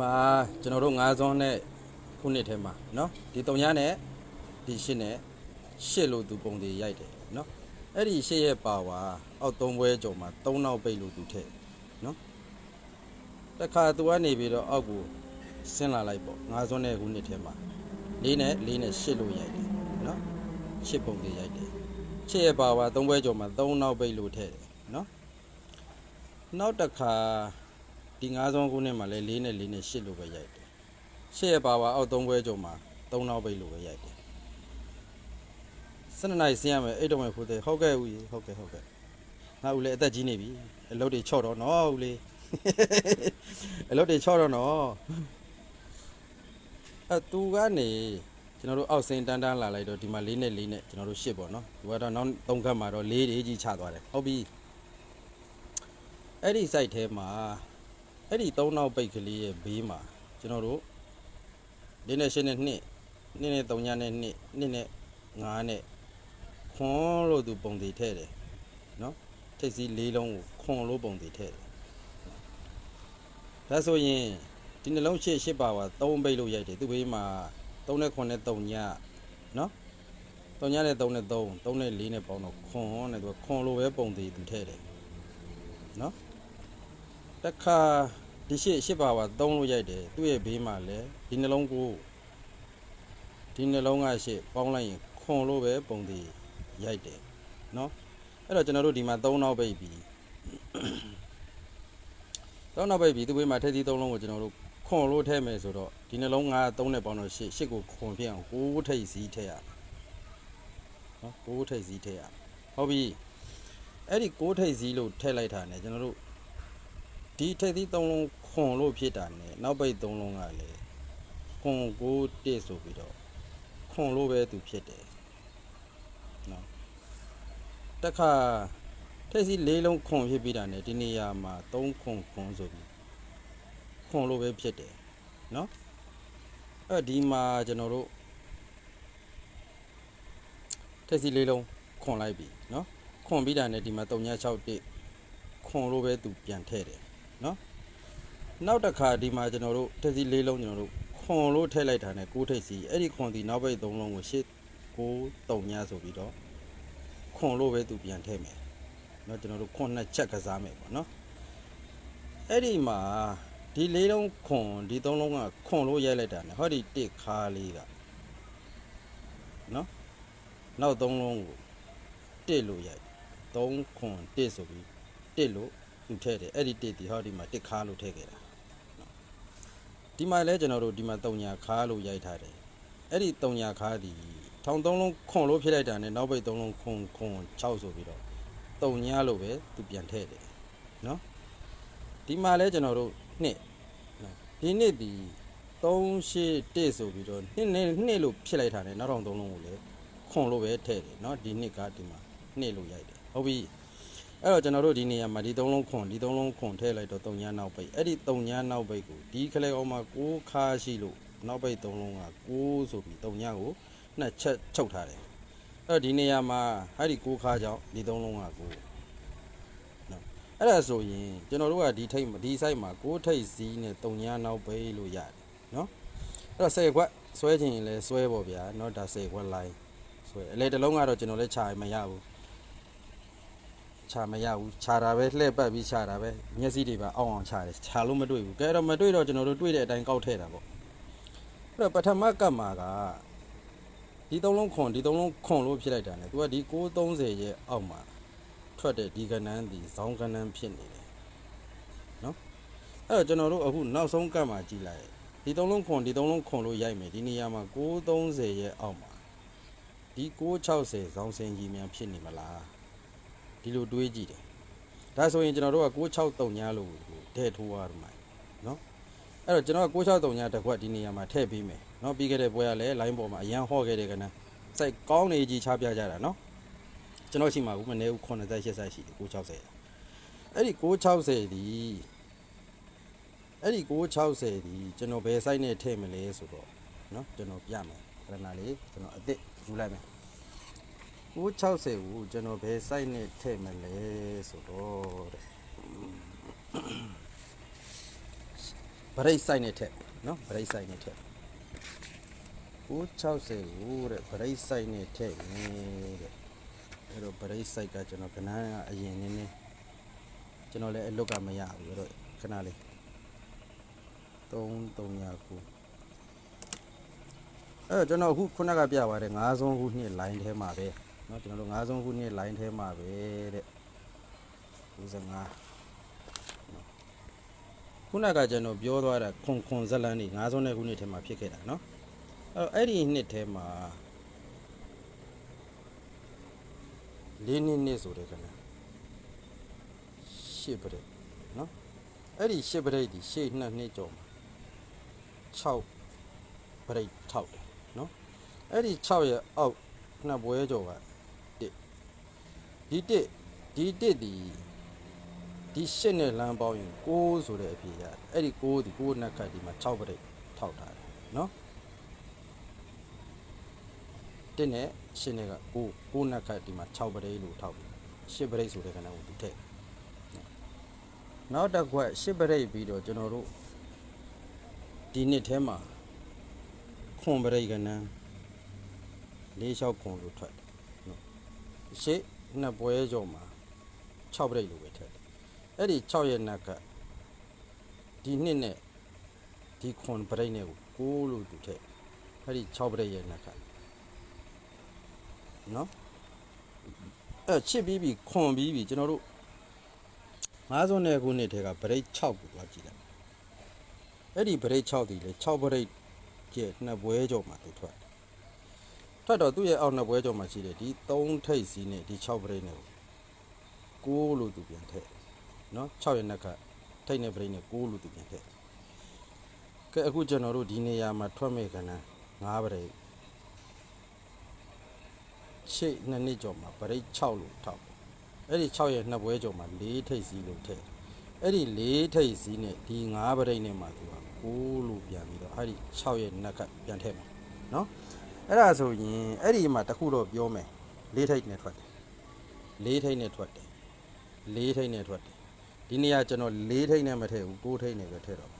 မှာကျွန်တော်တို့ငါးစွန်းနဲ့ခုနှစ်ထဲမှာเนาะဒီတုံညာနဲ့ဒီရှစ်နဲ့ရှစ်လို့သူပုံတွေရိုက်တယ်เนาะအဲ့ဒီရှစ်ရဲ့ပါဝါအောက်သုံးပွဲကျော်မှာသုံးနောက်ပိတ်လို့သူထည့်เนาะတခါသူကနေပြီးတော့အောက်ကိုဆင်းလာလိုက်ပေါ့ငါးစွန်းနဲ့ခုနှစ်ထဲမှာလေးနဲ့လေးနဲ့ရှစ်လို့ရိုက်တယ်เนาะရှစ်ပုံတွေရိုက်တယ်ရှစ်ရဲ့ပါဝါသုံးပွဲကျော်မှာသုံးနောက်ပိတ်လို့ထည့်တယ်เนาะနောက်တစ်ခါ ဒီ9ဆုံးခုနှစ်မှာလည်း4နဲ့4နဲ့8လို့ပဲရိုက်တယ်။8ရဲ့ပါဝါအောက်3ဘွဲကျော်မှာ3နောက်ပိတ်လို့ပဲရိုက်တယ်။12နိုင်ဆင်းရမယ်အိတ်တော့မယ်ဖို့တဲ့ဟုတ်ကဲ့ဦးကြီးဟုတ်ကဲ့ဟုတ်ကဲ့။ငါဦးလည်းအသက်ကြီးနေပြီ။အလုပ်တွေချော့တော့နော်ဦးလေး။အလုပ်တွေချော့တော့နော်။အဲသူကနေကျွန်တော်တို့အောက်စင်းတန်းတန်းလာလိုက်တော့ဒီမှာ4နဲ့4နဲ့ကျွန်တော်တို့8ပေါ့နော်။ဒီကတော့နောက်3ခတ်မှာတော့4တွေကြီးချသွားတယ်။ဟုတ်ပြီ။အဲ့ဒီ site ထဲမှာ အဲ့ဒီ၃နောက်ပိတ်ကလေးရဲ့ဘေးမှာကျွန်တော်တို့၄နဲ့၈နဲ့2 2နဲ့3ညနဲ့2 2နဲ့5နဲ့ခွန်လို့သူပုံသေးထဲ့တယ်နော်ထိပ်စီး၄လုံးကိုခွန်လို့ပုံသေးထဲ့တယ်ဒါဆိုရင်ဒီနှလုံးရှစ်ရှစ်ပါပါ3ပိတ်လို့ရိုက်တယ်သူဘေးမှာ3နဲ့9နဲ့3ညနော်3ညနဲ့3နဲ့3 3နဲ့4နဲ့ပေါင်းတော့ခွန်နဲ့သူကခွန်လို့ပဲပုံသေးသူထဲ့တယ်နော်တခါ ဒီရှစ်ရှစ်ပါပါသုံးလို့ရိုက်တယ်သူ့ရဲ့ဘေးမှာလည်းဒီနှလုံးကိုဒီနှလုံးကရှစ်ပေါင်းလိုက်ရင်ခွန်လို့ပဲပုံသေးရိုက်တယ်เนาะအဲ့တော့ကျွန်တော်တို့ဒီမှာ၃နောက်ပိတ်ပြီး၃နောက်ပိတ်ပြီးသူ့ဘေးမှာထည့်သီး၃လုံးကိုကျွန်တော်တို့ခွန်လို့ထည့်မယ်ဆိုတော့ဒီနှလုံးက၃နဲ့ပေါင်းတော့ရှစ်ရှစ်ကိုခွန်ပြအောင်ကိုးထိပ်စီးထည့်ရเนาะကိုးထိပ်စီးထည့်ရဟုတ်ပြီအဲ့ဒီကိုးထိပ်စီးလို့ထည့်လိုက်တာ ਨੇ ကျွန်တော်တို့ ဒီထိပ်သီး၃လုံးခွန်လို့ဖြစ်တာ ਨੇ နောက်ပိတ်၃လုံးကလည်းခွန်ကိုတက်ဆိုပြီးတော့ခွန်လို့ပဲသူဖြစ်တယ်နော်တခါထိပ်သီး၄လုံးခွန်ဖြစ်ပြီးတာ ਨੇ ဒီနေရာမှာ၃ခွန်ခွန်ဆိုပြီးခွန်လို့ပဲဖြစ်တယ်နော်အဲ့ဒီမှာကျွန်တော်တို့ထက်စီလေးလုံးခွန်လိုက်ပြီเนาะခွန်ပြီးတာနဲ့ဒီမှာ3ည6တိခွန်လို့ပဲသူပြန်ထည့်တယ် နော်နောက်တစ်ခါဒီမှာကျွန်တော်တို့တစ်စီလေးလုံးကျွန်တော်တို့ခွန်လို့ထည့်လိုက်တာနဲ့ကိုးထိပ်စီအဲ့ဒီခွန်ဒီနောက်ပိတ်သုံးလုံးကိုရှစ်ကိုးတုံညဆိုပြီးတော့ခွန်လို့ပဲသူပြန်ထည့်မယ်နော်ကျွန်တော်တို့ခွန်နှစ်ချက်ကစားမယ်ပေါ့နော်အဲ့ဒီမှာဒီလေးလုံးခွန်ဒီသုံးလုံးကခွန်လို့ရိုက်လိုက်တာနဲ့ဟောဒီတစ်ခါလေးကနော်နောက်သုံးလုံးကိုတစ်လို့ရိုက်သုံးခွန်တစ်ဆိုပြီးတစ်လို့ သူထည့်တယ်အဲ့ဒီတစ်ဒီဟောဒီမှာတစ်ခါလို့ထည့်ခဲ့တာဒီမှာလဲကျွန်တော်တို့ဒီမှာတုံညာခါလို့ရိုက်ထားတယ်အဲ့ဒီတုံညာခါဒီထောင်သုံးလုံးခွန်လို့ဖြစ်လိုက်တာနဲ့နောက်ပိတ်သုံးလုံးခွန်ခွန်6ဆိုပြီးတော့တုံညာလို့ပဲသူပြန်ထည့်တယ်နော်ဒီမှာလဲကျွန်တော်တို့နှစ်နော်ဒီနှစ်ဒီ3ရှစ်1ဆိုပြီးတော့နှစ်နဲ့နှစ်လို့ဖြစ်လိုက်တာနဲ့နောက်ထောင်သုံးလုံးကိုလည်းခွန်လို့ပဲထည့်တယ်နော်ဒီနှစ်ကဒီမှာနှစ်လို့ရိုက်တယ်ဟုတ်ပြီ အဲ့တော့ကျွန်တော်တို့ဒီနေရာမှာဒီသုံးလုံးခွန်ဒီသုံးလုံးခွန်ထည့်လိုက်တော့တုံညာနောက်ပိတ်အဲ့ဒီတုံညာနောက်ပိတ်ကိုဒီခလဲအောင်မှာ6ခါရှိလို့နောက်ပိတ်သုံးလုံးက6ဆိုပြီးတုံညာကိုနှစ်ချက်ချုပ်ထားတယ်အဲ့တော့ဒီနေရာမှာအဲ့ဒီ6ခါကြောင့်ဒီသုံးလုံးက9နော်အဲ့ဒါဆိုရင်ကျွန်တော်တို့ကဒီထိတ်ဒီ site မှာ6ထိတ်စီးနဲ့တုံညာနောက်ပိတ်လို့ရတယ်နော်အဲ့တော့10ခွက်ဆွဲခြင်းရင်လည်းဆွဲပေါ့ဗျာเนาะဒါ10ခွက် line ဆွဲအလေတစ်လုံးကတော့ကျွန်တော်လည်းခြာမရဘူး ခြာမရဘူးခြာတာပဲလှည့်ပတ်ပြီးခြာတာပဲမျက်စိတွေပါအောင်းအောင်ခြာတယ်ခြာလို့မတွေ့ဘူးကဲတော့မတွေ့တော့ကျွန်တော်တို့တွေ့တဲ့အတိုင်းကောက်ထည့်တာပေါ့အဲ့တော့ပထမကတ်မှာကဒီသုံးလုံးခွန်ဒီသုံးလုံးခွန်လို့ဖြစ်လိုက်တာ ਨੇ तू ကဒီ630ရဲ့အောက်မှာထွက်တဲ့ဒီကဏ္ဍဒီဇောင်းကဏ္ဍဖြစ်နေတယ်နော်အဲ့တော့ကျွန်တော်တို့အခုနောက်ဆုံးကတ်မှာကြည့်လိုက်ဒီသုံးလုံးခွန်ဒီသုံးလုံးခွန်လို့ရိုက်မယ်ဒီနေရာမှာ630ရဲ့အောက်မှာဒီ660ဇောင်းစင်ကြီးများဖြစ်နေမလား ဒီလိုတွေးကြည့်တယ်ဒါဆိုရင်ကျွန်တော်တို့က663ညလို့ဒဲထိုးရတော့မှာနော်အဲ့တော့ကျွန်တော်က663ညတစ်ခွက်ဒီနေရာမှာထည့်ပေးမယ်နော်ပြီးခဲ့တဲ့ပွဲကလည်း line ပေါ်မှာအရန်ဟော့ခဲ့တဲ့ကနစိုက်ကောင်းနေကြီးချပြကြတာနော်ကျွန်တော်ရှိမှာဘူးမနေဘူး80 80ရှိတယ်660အဲ့ဒီ660ဒီအဲ့ဒီ660ဒီကျွန်တော်ဘယ် site နဲ့ထည့်မလဲဆိုတော့နော်ကျွန်တော်ပြမယ်ခဏလေးကျွန်တော်အစ်စ်ယူလိုက်မယ် 960ကိုကျွန်တော်ဘယ် site နဲ့ထည့်မလဲဆိုတော့တဲ့ဗရိတ်ဆိုင်နဲ့ထက်နော်ဗရိတ်ဆိုင်နဲ့ထက်960ကိုတဲ့ဗရိတ်ဆိုင်နဲ့ထက်ရင်တဲ့အဲ့တော့ဗရိတ်ဆိုင်ကကျွန်တော်ကနန်းကအရင်နည်းနည်းကျွန်တော်လည်းအလွတ်ကမရဘူးအဲ့တော့ခဏလေး3300ခုအဲ့တော့ကျွန်တော်အခုခုနကပြပါတယ်9ဆုံးခုနှစ် line ထဲမှာပဲ နော်ကျွန်တော်တို့ငါးဆုံးခုနှစ် line ထဲမှာပဲတဲ့95ခုနကကျွန်တော်ပြောသွားတာခွန်ခွန်ဇလန်နေငါးဆုံးတဲ့ခုနှစ်ထဲမှာဖြစ်ခဲ့တာနော်အဲ့တော့အဲ့ဒီနှစ်ထဲမှာလေးနှစ်နှစ်ဆိုတဲ့ခဏရှစ်ပရိနော်အဲ့ဒီရှစ်ပရိဒီရှေ့နှစ်နှစ်ကျော်မှာ6ပရိထောက်တယ်နော်အဲ့ဒီ6ရဲ့အောက်နှစ်ပွဲကျော်က ဒီတစ်ဒီတစ်ဒီဒီရှစ်နဲ့လမ်းပေါင်းရင်6ဆိုတဲ့အဖြေရတယ်အဲ့ဒီ6ဒီ6နဲ့ခတ်ဒီမှာ6ပြိတ်ထောက်ထားတယ်နော်တစ်နဲ့ရှစ်နဲ့က6 6နဲ့ခတ်ဒီမှာ6ပြိတ်လို့ထောက်ပြီး10ပြိတ်ဆိုတဲ့ခဏကိုသူထည့်နောက်တစ်ခွက်10ပြိတ်ပြီးတော့ကျွန်တော်တို့ဒီနှစ်ထဲမှာခွန်ပြိတ်ကနန်း၄လျှောက်ခွန်လို့ထွက်တယ်နော်ရှစ် နှစ်ပွဲကျော်မှာ6ပရိတ်လို့ပဲထည့်တယ်အဲ့ဒီ6ရဲ့နက်ကဒီနှစ်နဲ့ဒီခွန်ပရိတ်နဲ့ကို6လို့သူထည့်အဲ့ဒီ6ပရိတ်ရဲ့နက်ကနော်အဲ့ချစ်ပြီးပြီခွန်ပြီးပြီကျွန်တော်တို့50နဲ့ခုနှစ်ထဲကပရိတ်6ကိုသွားကြည့်လိုက်အဲ့ဒီပရိတ်6ဒီလေ6ပရိတ်ကျဲနှစ်ပွဲကျော်မှာသူထွက်တယ် ထွက်တော့သူ့ရဲ့အောက်နှစ်ပွဲကျော်မှာရှိတယ်ဒီ3ထိပ်စီးနဲ့ဒီ6ပရိတ်နဲ့ကို6လို့သူပြန်ထည့်နော်6ရဲ့နက်ကထိပ်နဲ့ပရိတ်နဲ့6လို့သူပြန်ထည့်ကဲအခုကျွန်တော်တို့ဒီနေရာမှာထွက်မဲ့ကဏ္ဍ9ပရိတ်ရှေ့နှစ်နှစ်ကျော်မှာပရိတ်6လို့ထောက်အဲ့ဒီ6ရဲ့နှစ်ပွဲကျော်မှာ4ထိပ်စီးလို့ထည့်အဲ့ဒီ4ထိပ်စီးနဲ့ဒီ9ပရိတ်နဲ့မှာသူက6လို့ပြန်ပြီးတော့အဲ့ဒီ6ရဲ့နက်ကပြန်ထည့်မယ်နော် အဲ့ဒါဆိုရင်အဲ့ဒီမှာတစ်ခုတော့ပြောမယ်4ထိပ်နဲ့ထွက်တယ်4ထိပ်နဲ့ထွက်တယ်4ထိပ်နဲ့ထွက်တယ်ဒီနေရာကျွန်တော်4ထိပ်နဲ့မထည့်ဘူး6ထိပ်နဲ့ပဲထည့်တော့9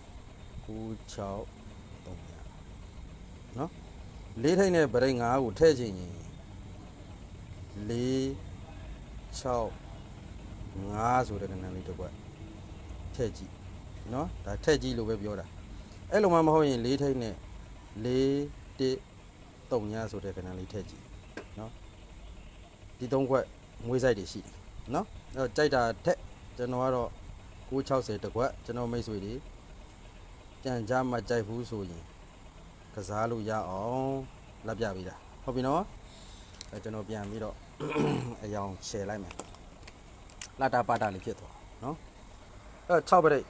6 3နော်4ထိပ်နဲ့ပရိတ်9ကိုထည့်ချင်ရင်4 6 5ဆိုတဲ့ကဏ္ဍလေးတစ်ခွက်ထည့်ကြည့်နော်ဒါထည့်ကြည့်လို့ပဲပြောတာအဲ့လိုမှမဟုတ်ရင်၄ထိပ်နဲ့၄တစ် 3ညဆိုတဲ့ကဏ္ဍလေးထည့်ကြည့်နော်ဒီ၃ခွက်မွေးဆိုင်တွေရှိတယ်နော်အဲ့တော့ကြိုက်တာထက်ကျွန်တော်ကတော့960တစ်ခွက်ကျွန်တော်မိတ်ဆွေတွေကြံကြမှာကြိုက်ဘူးဆိုရင်ကစားလို့ရအောင်လက်ပြပေးတာဟုတ်ပြီနော်အဲကျွန်တော်ပြန်ပြီးတော့အယောင်ရှယ်လိုက်မယ်လာတာပါတာလေးဖြစ်သွားနော်အဲ6ပရိတ်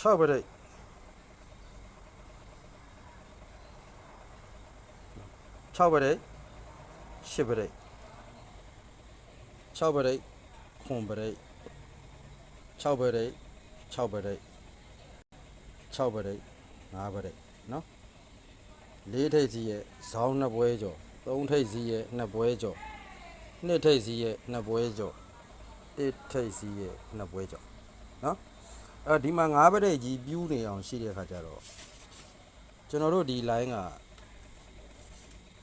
6ပရိတ် 6ပရိတ်10ပရိတ်6ပရိတ်ခွန်ပရိတ်6ပရိတ်6ပရိတ်6ပရိတ်5ပရိတ်နော်လေးထိပ်စီရဲ့ဇောင်းနှစ်ပွဲကျော်သုံးထိပ်စီရဲ့နှစ်ပွဲကျော်နှစ်ထိပ်စီရဲ့နှစ်ပွဲကျော်တစ်ထိပ်စီရဲ့နှစ်ပွဲကျော်နော်အဲဒီမှာ၅ပရိတ်ကြီးပြူးနေအောင်ရှိတဲ့အခါကျတော့ကျွန်တော်တို့ဒီ line က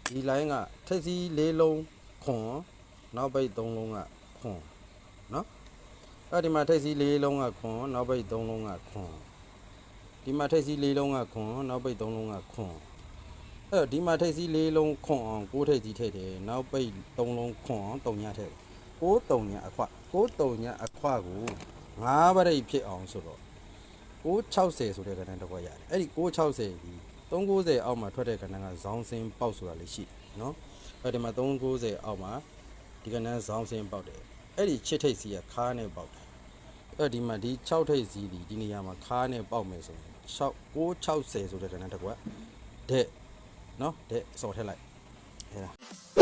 ဒီ line ကထိပ်စီ၄လုံးခွန်နောက်ပိတ်၃လုံးကခွန်နော်အဲဒီမှာထိပ်စီ၄လုံးကခွန်နောက်ပိတ်၃လုံးကခွန်ဒီမှာထိပ်စီ၄လုံးကခွန်နောက်ပိတ်၃လုံးကခွန်အဲ့တော့ဒီမှာထိပ်စီ၄လုံးခွန်အောင်ကိုးထိပ်စီထည့်တယ်နောက်ပိတ်၃လုံးခွန်အောင်၃ညထည့်ကိုး၃ညအခွကိုး၃ညအခွကို၅ပရိတ်ဖြစ်အောင်ဆိုတော့660ဆိုတဲ့ကဏ္ဍတစ်ခွက်ရတယ်အဲ့ဒီ660ဒီ 390အောက်မှာထွက်တဲ့ကဏ္ဍကဇောင်းစင်းပေါက်ဆိုတာလေးရှိတယ်နော်အဲ့ဒီမှာ390အောက်မှာဒီကဏ္ဍဇောင်းစင်းပေါက်တယ်အဲ့ဒီချစ်ထိပ်စီကခါးနဲ့ပေါက်တယ်အဲ့ဒီမှာဒီ6ထိပ်စီဒီဒီနေရာမှာခါးနဲ့ပေါက်မယ်ဆိုရင်6 960ဆိုတဲ့ကဏ္ဍတစ်ခွက်တဲ့နော်တဲ့စော်ထည့်လိုက်ဟဲ့လား